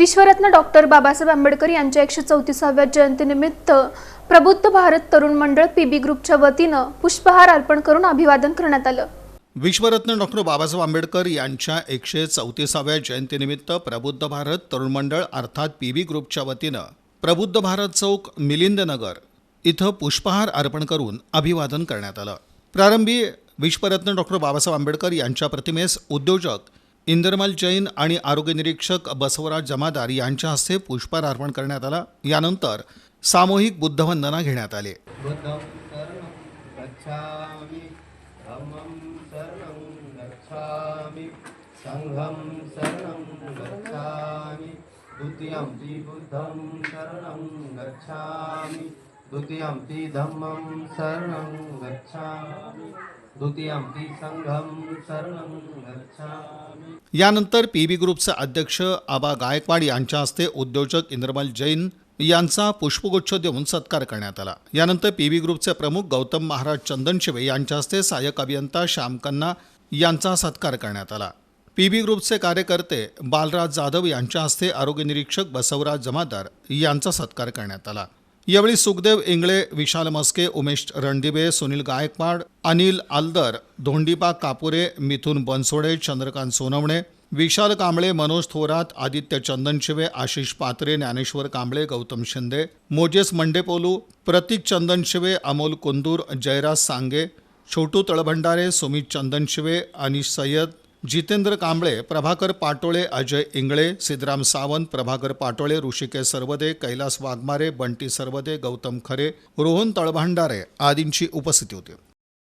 विश्वरत्न doctor Babasaheb Ambedkar यांच्या एकशे चौतीसाव्या जयंतीनिमित्त प्रबुद्ध भारत तरुण मंडळ पीबी ग्रुपच्या वतीनं पुष्पहार अर्पण करून अभिवादन करण्यात आलं. विश्वरत्न डॉक्टर बाबासाहेब आंबेडकर यांच्या एकशे चौतीसाव्या जयंतीनिमित्त प्रबुद्ध भारत तरुण मंडळ अर्थात पी बी ग्रुपच्या वतीनं प्रबुद्ध भारत चौक मिलिंदनगर इथं पुष्पहार अर्पण करून अभिवादन करण्यात आलं. प्रारंभी विश्वरत्न डॉक्टर बाबासाहेब आंबेडकर यांच्या प्रतिमेस उद्योजक इंदरमल जैन आणि आरोग्य निरीक्षक बसवराज जमादार यांच्या हस्ते पुष्पहार अर्पण करण्यात आला. यानंतर सामूहिक बुद्धवंदना घेण्यात आले. बुद्धं शरणं गच्छामि शरणं गच्छामि द्वितीयं ती धम्मं शरणं गच्छामि। यानंतर पी बी ग्रुपचे अध्यक्ष आबा गायकवाड यांच्या हस्ते उद्योजक इंद्रमल जैन यांचा पुष्पगुच्छ देऊन सत्कार करण्यात आला. यानंतर पी बी ग्रुपचे प्रमुख गौतम महाराज चंदनशिवे यांच्या हस्ते सहाय्यक अभियंता श्यामकन्ना यांचा सत्कार करण्यात आला. पी बी ग्रुपचे कार्यकर्ते बालराज जाधव यांच्या हस्ते आरोग्य निरीक्षक बसवराज जमादार यांचा सत्कार करण्यात आला. यावेळी सुखदेव इंगळे विशाल मस्के उमेश रणदिबे सुनील गायकवाड अनिल आलदर धोंडीबा कापुरे मिथुन बनसोडे चंद्रकांत सोनवणे विशाल कांबळे मनोज थोरात आदित्य चंदनशिवे आशिष पात्रे ज्ञानेश्वर कांबळे गौतम शिंदे मोजेस मंडेपोलू प्रतीक चंदनशिवे अमोल कुंदूर जयराज सांगे छोटू तळभंडारे सुमित चंदनशिवे अनिश सय्यद जितेंद्र कांबळे प्रभाकर पाटोळे अजय इंगळे सिद्धराम सावंत प्रभाकर पाटोळे ऋषिकेश सरवदे कैलास वाघमारे बंटी सरवदे गौतम खरे रोहन तळभांडारे आदींची उपस्थिती होती.